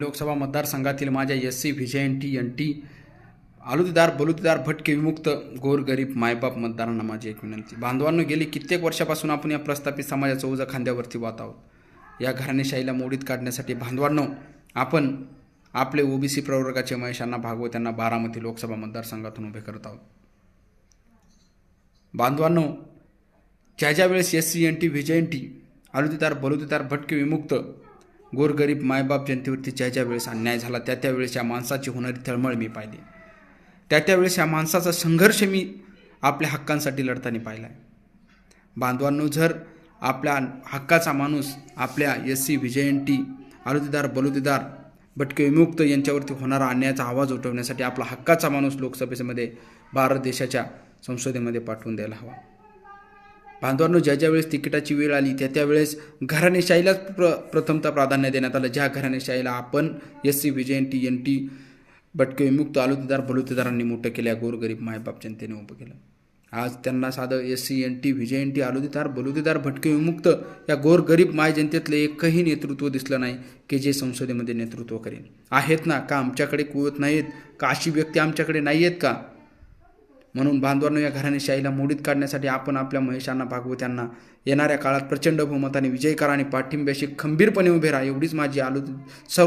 लोकसभा मतदारसंघातील माझ्या S C V N T N T आलुतेदार बलुतेदार भटके विमुक्त गोरगरीब मायबाप मतदारांना माझी एक विनंती. बांधवांनो गेली कित्येक वर्षापासून आपण या प्रस्थापित समाजाच्या ओझं खांद्यावरती वाहत आहोत. या घराणेशाहीला मोडीत काढण्यासाठी बांधवांनो आपण आपले ओबीसी प्रवर्गाचे महेशांना भागवत यांना बारामती लोकसभा मतदारसंघातून उभे करत आहोत. बांधवांनो ज्या ज्या वेळेस S C N T V N T आलुतेदार बलुतेदार भटके विमुक्त गोरगरीब मायबाप जनतेवरती ज्या ज्या वेळेस अन्याय झाला त्या त्यावेळेस या माणसाची होणारी तळमळ मी पाहिली. त्या त्यावेळेस या माणसाचा संघर्ष मी आपल्या हक्कांसाठी लढताना पाहिला आहे बांधवांनो जर आपल्या हक्काचा माणूस आपल्या एस सी व्ही आलुतेदार बलुतेदार भटके विमुक्त यांच्यावरती होणारा अन्यायाचा आवाज उठवण्यासाठी आपला हक्काचा माणूस लोकसभेमध्ये भारत देशाच्या संसदेमध्ये पाठवून द्यायला हवा. बांधवांनो ज्या ज्या वेळेस तिकिटाची वेळ आली त्या त्यावेळेस घराणेशाहीलाच प्र प्रथमता प्राधान्य देण्यात आलं ज्या घराणेशाहीला आपण S C V N T N T भटके विमुक्त आलुतेदार बलुतेदारांनी मोठं केलं गोरगरीब मायबाप जनतेने उभं केलं. आज त्यांना साधं S C N T VJ N T आलुतेदार बलुतेदार भटके विमुक्त या गोरगरीब माय जनतेतलं एकही नेतृत्व दिसलं नाही की जे संसदेमध्ये नेतृत्व करेन. आहेत ना का आमच्याकडे कुवत नाहीत का अशी व्यक्ती आमच्याकडे नाही आहेत का? म्हणून बांधवांनो या घराणेशाहीला मोडीत काढण्यासाठी आपण आपल्या महेशांना भागवत्यांना येणाऱ्या काळात प्रचंड बहुमताने विजय करा आणि पाठिंब्याशी खंबीरपणे उभे राहा. एवढीच माझी आलो सर्व